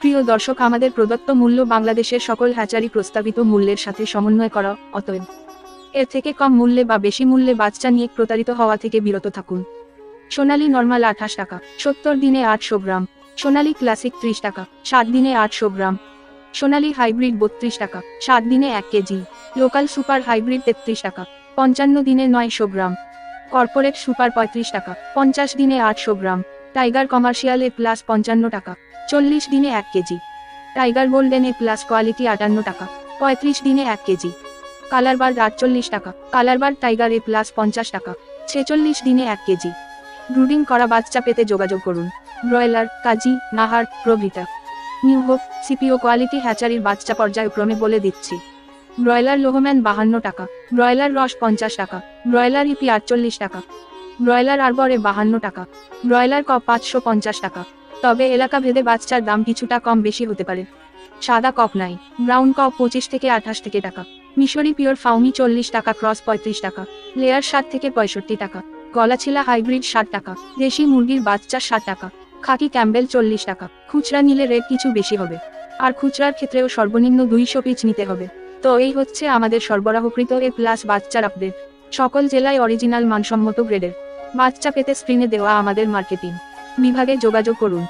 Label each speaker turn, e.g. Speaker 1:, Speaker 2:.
Speaker 1: প্রিয় দর্শক, আমাদের প্রদত্ত মূল্য বাংলাদেশের সকল হ্যাচারি প্রস্তাবিত মূল্যের সাথে সমন্বয় করা অতএব এর থেকে কম মূল্যে বা বেশি মূল্যে বাচ্চা নিয়ে প্রতারিত হওয়া থেকে বিরত থাকুন। সোনালী নর্মাল আঠাশ টাকা, সত্তর দিনে আটশো গ্রাম। সোনালী ক্লাসিক ত্রিশ টাকা সাত দিনে আটশো গ্রাম। সোনালী হাইব্রিড বত্রিশ টাকা সাত দিনে এক কেজি। লোকাল সুপার হাইব্রিড তেত্রিশ টাকা, পঞ্চান্ন দিনে নয়শো গ্রাম। কর্পোরেট সুপার পঁয়ত্রিশ টাকা, পঞ্চাশ দিনে আটশো gram. Tiger commercial A plus পঞ্চান্ন টাকা, চল্লিশ দিনে এক KG. Tiger golden A plus quality আটান্ন টাকা, পঁয়ত্রিশ দিনে এক কেজি। কালার কালারবার আটচল্লিশ টাকা, colour colour bar Tiger A plus পঞ্চাশ টাকা, ছেচল্লিশ দিনে এক কেজি। ব্রুডিং করা বাচ্চা পেতে যোগাযোগ করুন। ব্রয়লার, কাজী, নাহার, প্রভৃতা। নিউ হোপ, সিপিও কোয়ালিটি হ্যাচারির বাচ্চা পর্যায়ক্রমে বলে দিচ্ছি। ব্রয়লার লোহম্যান বাহান্ন টাকা, ব্রয়লার রস পঞ্চাশ টাকা, ব্রয়লার ইপি আটচল্লিশ টাকা। ব্রয়লার আরবরে বাহান্ন টাকা। ব্রয়লার ক পাঁচশো পঞ্চাশ টাকা। তবে এলাকা ভেদে বাচ্চার দাম কিছুটা কম বেশি হতে পারে। সাদা কক নাই। ব্রাউন কক পঁচিশ থেকে আঠাশ থেকে টাকা। মিশরি পিওর ফাউমি চল্লিশ টাকা, ক্রস পঁয়ত্রিশ টাকা। লেয়ার ষাট থেকে পঁয়ষট্টি টাকা। গলাছিলা হাইব্রিড ষাট টাকা। দেশি মুরগির বাচ্চা ষাট টাকা। খাকি ক্যাম্বেল চল্লিশ টাকা। খুচরা নিলে রেট কিছু বেশি হবে। আর খুচরার ক্ষেত্রেও সর্বনিম্ন দুইশো পিস নিতে হবে। তো এই হচ্ছে আমাদের সরবরাহকৃত এ প্লাস বাচ্চার আপডেট। সকল জেলায় অরিজিনাল মানসম্মত গ্রেডের। বাচ্চা পেতে স্ক্রিনে দেওয়া আমাদের মার্কেটিং বিভাগে যোগাযোগ করুন।